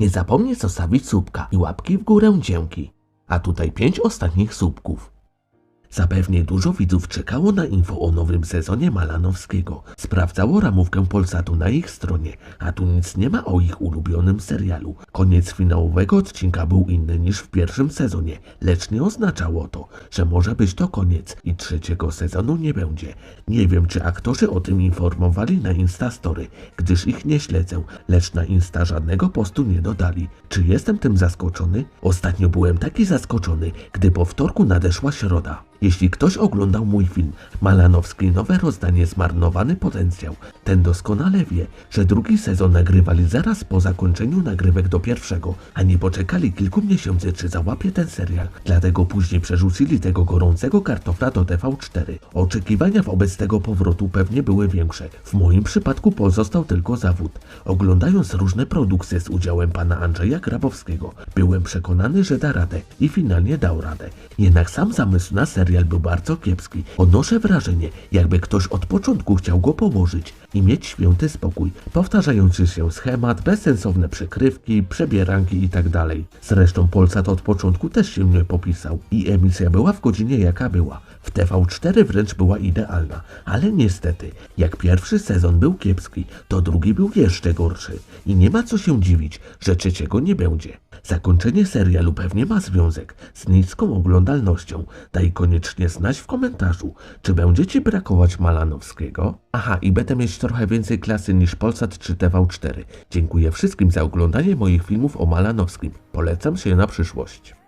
Nie zapomnij zostawić słupka i łapki w górę dzięki. A tutaj pięć ostatnich słupków. Zapewnie dużo widzów czekało na info o nowym sezonie Malanowskiego. Sprawdzało ramówkę Polsatu na ich stronie, a tu nic nie ma o ich ulubionym serialu. Koniec finałowego odcinka był inny niż w pierwszym sezonie, lecz nie oznaczało to, że może być to koniec i trzeciego sezonu nie będzie. Nie wiem, czy aktorzy o tym informowali na Instastory, gdyż ich nie śledzę, lecz na Insta żadnego postu nie dodali. Czy jestem tym zaskoczony? Ostatnio byłem taki zaskoczony, gdy po wtorku nadeszła środa. Jeśli ktoś oglądał mój film Malanowski nowe rozdanie Zmarnowany potencjał, ten doskonale wie, że drugi sezon nagrywali zaraz po zakończeniu nagrywek do pierwszego, a nie poczekali kilku miesięcy czy załapie ten serial. Dlatego później przerzucili tego gorącego kartofla do TV4. Oczekiwania wobec tego powrotu pewnie były większe. W moim przypadku pozostał tylko zawód. Oglądając różne produkcje z udziałem pana Andrzeja Grabowskiego, byłem przekonany, że da radę i finalnie dał radę. Jednak sam zamysł na serial był bardzo kiepski. Odnoszę wrażenie, jakby ktoś od początku chciał go położyć i mieć święty spokój. Powtarzający się schemat, bezsensowne przykrywki, przebieranki itd. Zresztą Polsat od początku też się nie popisał i emisja była w godzinie jaka była. W TV4 wręcz była idealna, ale niestety, jak pierwszy sezon był kiepski, to drugi był jeszcze gorszy. I nie ma co się dziwić, że trzeciego nie będzie. Zakończenie serialu pewnie ma związek z niską oglądalnością. Daj koniecznie znać w komentarzu, czy będzie Ci brakować Malanowskiego? Aha, i będę mieć trochę więcej klasy niż Polsat czy TV4. Dziękuję wszystkim za oglądanie moich filmów o Malanowskim. Polecam się na przyszłość.